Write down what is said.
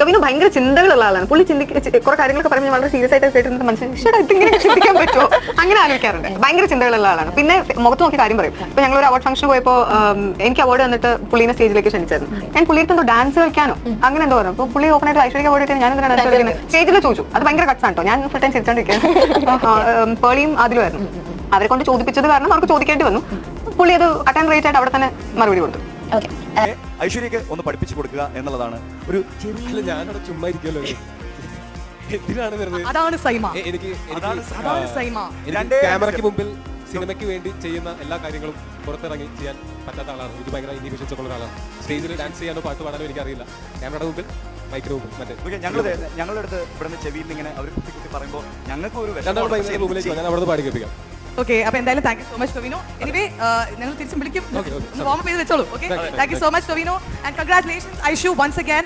ടൊവിനോ ഭയങ്കര ചിന്തകളുള്ള ആളാണ്. പുള്ളി ചിന്തിക്ക ചി- കുറെ കാര്യങ്ങളൊക്കെ പറയുമ്പോൾ വളരെ സീരിയസ് ആയിട്ട് കേട്ടിരുന്ന മനുഷ്യൻ "ശ്ശെടാ, ഇതിങ്ങനെ ചിന്തിക്കാൻ പറ്റുമോ? അങ്ങനെ ആലോചിക്കാറുണ്ട്. ഭയങ്കര ചിന്തകളുള്ള ആളാണ്. പിന്നെ മുഖത്ത് നോക്കി കാര്യം പറയും. ഇപ്പൊ ഞങ്ങൾ ഒരു അവാർഡ് ഫംഗ്ഷൻ പോയപ്പോൾ എനിക്ക് അവാർഡ് വന്നിട്ട് പുള്ളിനെ സ്റ്റേജിലേക്ക് ക്ഷണിച്ചായിരുന്നു. ഞാൻ പുള്ളിയുടെ എന്തോ ഡാൻസ് കളിക്കാനോ അങ്ങനെ എന്തോ പറഞ്ഞു. അപ്പോൾ പുള്ളി ഓപ്പൺ ആയിട്ട് ഐശ്വര്യ അവാർഡ് ഞാൻ എന്തിനാണ് ഡാൻസ് കളിക്കുന്നത്? സ്റ്റേജിൽ ചോദിച്ചു. അത് ഭയങ്കര കട്ട്സ് കേട്ടോ ഞാൻ ഫുൾ ടൈം ചിരിച്ചോണ്ടിരിക്കുകയാണ്. പേളിയും അതിലുമായിരുന്നു. അവരെ കൊണ്ട് ചോദിപ്പിച്ചത് കാരണം അവർക്ക് ചോദിക്കേണ്ടി വന്നു. പുള്ളി അത് അറ്റൻഡ് റേറ്റ് ആയിട്ട് അവിടെ തന്നെ മറുപടി കൊടുത്തു. ഐശ്വര്യക്ക് ഒന്ന് പഠിപ്പിച്ചു കൊടുക്കുക എന്നുള്ളതാണ് ഒരു ചെറിയ ഞാനവിടെ ചുമ്മാ ഇരിക്കുമല്ലോ എന്തിനാണ് വെറുതെ അതാണ് സൈമ. എനിക്ക് അതാണ് സൈമ. ക്യാമറയ്ക്ക് മുമ്പിൽ സിനിമയ്ക്ക് വേണ്ടി ചെയ്യുന്ന എല്ലാ കാര്യങ്ങളും പുറത്തിറങ്ങി ചെയ്യാൻ പറ്റാത്ത ആളാണ്. ഇത് ഭയങ്കര ഇൻഹിബിഷൻസ് ഒക്കെ ഉള്ള ഒരാളാണ്. സ്റ്റേജിൽ ഡാൻസ് ചെയ്യാനോ പാട്ട് പാടാനോ എനിക്കറിയില്ല. ക്യാമറയുടെ മുമ്പിൽ മൈക്കിന് മുമ്പിൽ മറ്റേ ഓക്കെ ഞങ്ങൾ ഞങ്ങളുടെ അടുത്ത് ഇവിടുന്ന് ചെവിയിൽ ഇങ്ങനെ അവർ കുട്ടി കുട്ടി പറയുമ്പോൾ ഞങ്ങൾക്ക് ഒരു ഞാൻ അവിടെ നിന്ന് പാടി കേൾപ്പിക്കാം. ഓക്കെ അപ്പൊ എന്തായാലും thank you so much Tovino. Anyway ഞങ്ങൾ തിരിച്ചും വിളിക്കും. വാം ചെയ്ത് വെച്ചോളൂ okay thank you so much Tovino. And congratulations I shoe once again